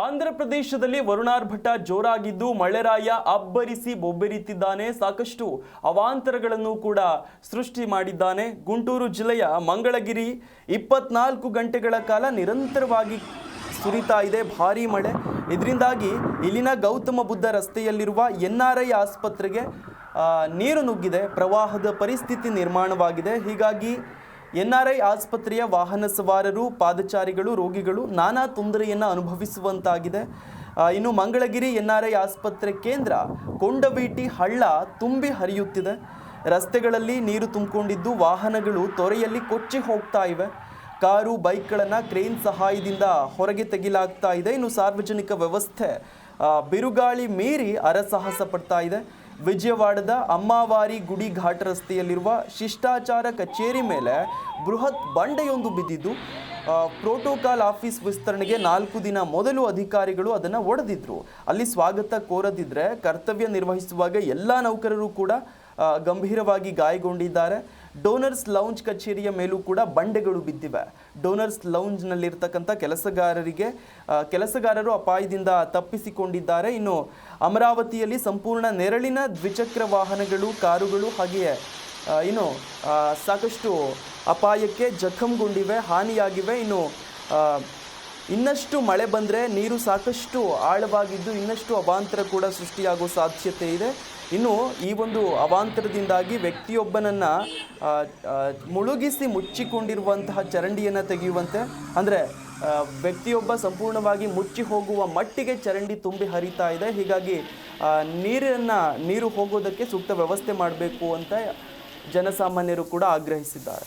ಆಂಧ್ರ ಪ್ರದೇಶದಲ್ಲಿ ವರುಣಾರ್ಭಟ ಜೋರಾಗಿದ್ದು ಮಳೆರಾಯ ಅಬ್ಬರಿಸಿ ಬೊಬ್ಬೆರಿತಿದ್ದಾನೆ. ಸಾಕಷ್ಟು ಅವಾಂತರಗಳನ್ನು ಕೂಡ ಸೃಷ್ಟಿ ಮಾಡಿದ್ದಾನೆ. ಗುಂಟೂರು ಜಿಲ್ಲೆಯ ಮಂಗಳಗಿರಿ ಇಪ್ಪತ್ನಾಲ್ಕು ಗಂಟೆಗಳ ಕಾಲ ನಿರಂತರವಾಗಿ ಸುರಿತಾ ಇದೆ. ಭಾರೀ ಮಳೆ. ಇದರಿಂದಾಗಿ ಇಲ್ಲಿನ ಗೌತಮ ಬುದ್ಧ ರಸ್ತೆಯಲ್ಲಿರುವ ಎನ್ ಆರ್ ಐ ಆಸ್ಪತ್ರೆಗೆ ನೀರು ನುಗ್ಗಿದೆ. ಪ್ರವಾಹದ ಪರಿಸ್ಥಿತಿ ನಿರ್ಮಾಣವಾಗಿದೆ. ಹೀಗಾಗಿ ಎನ್ ಆರ್ ಐ ಆಸ್ಪತ್ರೆಯ ವಾಹನ ಸವಾರರು, ಪಾದಚಾರಿಗಳು, ರೋಗಿಗಳು ನಾನಾ ತೊಂದರೆಯನ್ನು ಅನುಭವಿಸುವಂತಾಗಿದೆ. ಇನ್ನು ಮಂಗಳಗಿರಿ ಎನ್ಆರ್ಐ ಆಸ್ಪತ್ರೆ ಕೇಂದ್ರ ಕೊಂಡವೀಟಿ ಹಳ್ಳ ತುಂಬಿ ಹರಿಯುತ್ತಿದೆ. ರಸ್ತೆಗಳಲ್ಲಿ ನೀರು ತುಂಬಿಕೊಂಡಿದ್ದು ವಾಹನಗಳು ತೊರೆಯಲ್ಲಿ ಕೊಚ್ಚಿ ಹೋಗ್ತಾ ಇವೆ. ಕಾರು, ಬೈಕ್ಗಳನ್ನು ಕ್ರೇನ್ ಸಹಾಯದಿಂದ ಹೊರಗೆ ತೆಗೆಯಲಾಗ್ತಾ ಇದೆ. ಇನ್ನು ಸಾರ್ವಜನಿಕ ವ್ಯವಸ್ಥೆ ಬಿರುಗಾಳಿ ಮೀರಿ ಅರಸಾಹಸ ಪಡ್ತಾ ಇದೆ. ವಿಜಯವಾಡದ ಅಮ್ಮಾವಾರಿ ಗುಡಿ ಘಾಟ್ ರಸ್ತೆಯಲ್ಲಿರುವ ಶಿಷ್ಟಾಚಾರ ಕಚೇರಿ ಮೇಲೆ ಬೃಹತ್ ಬಂಡೆಯೊಂದು ಬಿದ್ದಿದ್ದು ಪ್ರೋಟೋಕಾಲ್ ಆಫೀಸ್ ವಿಸ್ತರಣೆಗೆ ನಾಲ್ಕು ದಿನ ಮೊದಲು ಅಧಿಕಾರಿಗಳು ಅದನ್ನು ಒಡೆದಿದ್ರು. ಅಲ್ಲಿ ಸ್ವಾಗತ ಕೋರದಿದ್ದರೆ ಕರ್ತವ್ಯ ನಿರ್ವಹಿಸುವಾಗ ಎಲ್ಲ ನೌಕರರು ಕೂಡ ಗಂಭೀರವಾಗಿ ಗಾಯಗೊಂಡಿದ್ದಾರೆ. ಡೋನರ್ಸ್ ಲೌಂಜ್ ಕಚೇರಿಯ ಮೇಲೂ ಕೂಡ ಬಂಡೆಗಳು ಬಿದ್ದಿವೆ. ಡೋನರ್ಸ್ ಲೌಂಜ್ನಲ್ಲಿರ್ತಕ್ಕಂಥ ಕೆಲಸಗಾರರಿಗೆ ಕೆಲಸಗಾರರು ಅಪಾಯದಿಂದ ತಪ್ಪಿಸಿಕೊಂಡಿದ್ದಾರೆ. ಇನ್ನು ಅಮರಾವತಿಯಲ್ಲಿ ಸಂಪೂರ್ಣ ನೆರಳಿನ ದ್ವಿಚಕ್ರ ವಾಹನಗಳು, ಕಾರುಗಳು ಹಾಗೆಯೇ ಇನ್ನು ಸಾಕಷ್ಟು ಅಪಾಯಕ್ಕೆ ಜಖಂಗೊಂಡಿವೆ, ಹಾನಿಯಾಗಿವೆ. ಇನ್ನು ಇನ್ನಷ್ಟು ಮಳೆ ಬಂದರೆ ನೀರು ಸಾಕಷ್ಟು ಆಳವಾಗಿದ್ದು ಇನ್ನಷ್ಟು ಅವಾಂತರ ಕೂಡ ಸೃಷ್ಟಿಯಾಗೋ ಸಾಧ್ಯತೆ ಇದೆ. ಇನ್ನು ಈ ಒಂದು ಅವಾಂತರದಿಂದಾಗಿ ವ್ಯಕ್ತಿಯೊಬ್ಬನನ್ನು ಮುಳುಗಿಸಿ ಮುಚ್ಚಿಕೊಂಡಿರುವಂತಹ ಚರಂಡಿಯನ್ನು ತೆಗೆಯುವಂತೆ, ಅಂದರೆ ವ್ಯಕ್ತಿಯೊಬ್ಬ ಸಂಪೂರ್ಣವಾಗಿ ಮುಚ್ಚಿ ಹೋಗುವ ಮಟ್ಟಿಗೆ ಚರಂಡಿ ತುಂಬಿ ಹರಿತಾ ಇದೆ. ಹೀಗಾಗಿ ನೀರನ್ನು ನೀರು ಹೋಗೋದಕ್ಕೆ ಸೂಕ್ತ ವ್ಯವಸ್ಥೆ ಮಾಡಬೇಕು ಅಂತ ಜನಸಾಮಾನ್ಯರು ಕೂಡ ಆಗ್ರಹಿಸಿದ್ದಾರೆ.